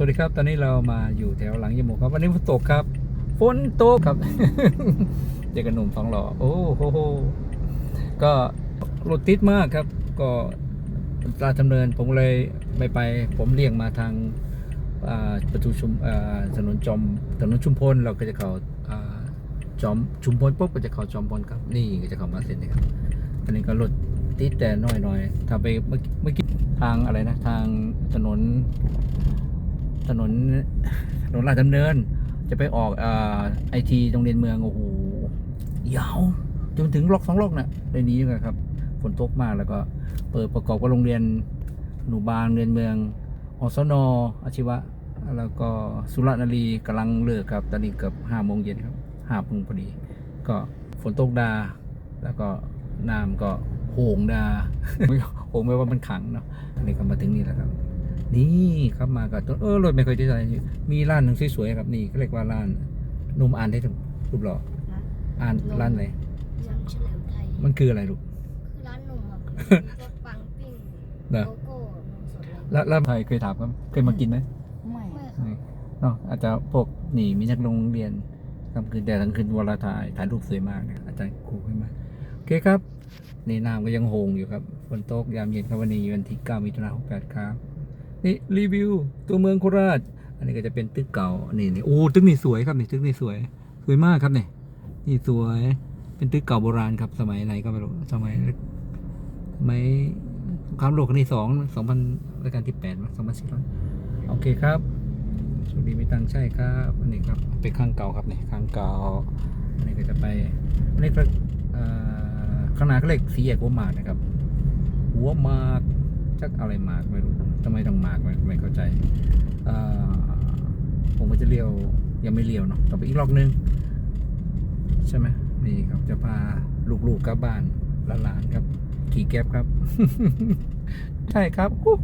สวัสดีครับตอนนี้เรามาอยู่แถวหลังยมโมครับวันนี้ฝนตกครับฝนตกครับเจอกันหนุ่มท้องหล่อโอ้โหก็รถติดมากครับ ก็ราดำเนินผมเลยไม่ไปผมเลี่ยงมาทางประตูชุมถนนจอมถนนชุมพลเราก็จะเข้าจอมชุมพลปุ๊บก็จะเข้าจอมพลครับนี่ก็จะเข้ามาเส้นนี้ครับอันนี้ก็รถติดแต่น้อยหน่อยถ้าไปเมื่อกี้เมื่อกี้ทางอะไรนะทางถนน ถนนถนนลาดดำเนิน จะไปออกไอทีโรงเรียนเมือง โอ้โหยาวจนถึงล็อกสองล็อกนะ่ะในนี้นะครับฝนตกมากแล้วก็เปิดประกอบกับโรงเรียนหนูบางเรียนเมืองอสนอาชีวะ แล้วก็สุรนารีกำลังเลิกครับ ตอนนี้เกือบห้าโมงเย็นครับห้าโมงพอดี ก็ฝนตกดา แล้วก็น้ำก็โหงดาโหงไม่ว่ามันขังเนาะอันนี้ก็มาถึงนี่แล้วครับ นี่ครับมากับต้นเออรถไม่เคยได้ใช้มีร้านหนึ่งสวยๆครับนี่ก็เรียกว่าร้านหนุ่มอ่านได้ถูกรูปหล่ออ่านร้านไหนร้านเฉลิมไทยมันคืออะไรลูกคือร้านหนุ่มอะรถปังปิ้งเนอะโกโก้นมสดเลยแล้วแล้วไทยเคยถามครับเคยมากินไหมไม่ไม่ค่ะนี่เนาะอาจจะพวกนี่มีนักโรงเรียนกลางคืนแต่กลางคืนเวลาถ่ายถ่ายรูปสวยมากเนี่ยอาจารย์ครูให้มาโอเคครับนี่น้ำก็ยังโหงอยู่ครับฝนตกยามเย็นครับวันนี้วันที่ 9 มิถุนายน68 ครับ นี่รีวิว ตัวเมืองโคราช อันนี้ก็จะเป็นตึกเก่า นี่นี่โอ้ตึกนี่สวยครับนี่ตึกนี่สวย สวยมากครับนี่นี่สวย เป็นตึกเก่าโบราณครับ สมัยไหนก็ไม่รู้ สมัยสมัยสงครามโลกครั้งที่สองสองพันรัชกาลที่แปดมั้งสองพันสี่ร้อยโอเคครับโชคดีไม่ตังใช่ครับอันนี้ครับเป็นข้างเก่าครับนี่ข้างเก่าอันนี้ก็จะไปอันนี้ก็ข้างหน้าก็เรียกสีแยกหัวหมากนะครับ หัวหมาก จักอะไรหมากไม่รู้ทำไมต้องหมากไม่ไม่เข้าใจผมก็จะเลี้ยวยังไม่เลี้ยวเนาะต่อไปอีกรอบนึง ใช่ไหมนี่ครับจะพาลูกๆกลับบ้านหลานครับ ขี่แก๊บครับ ใช่ครับฮู้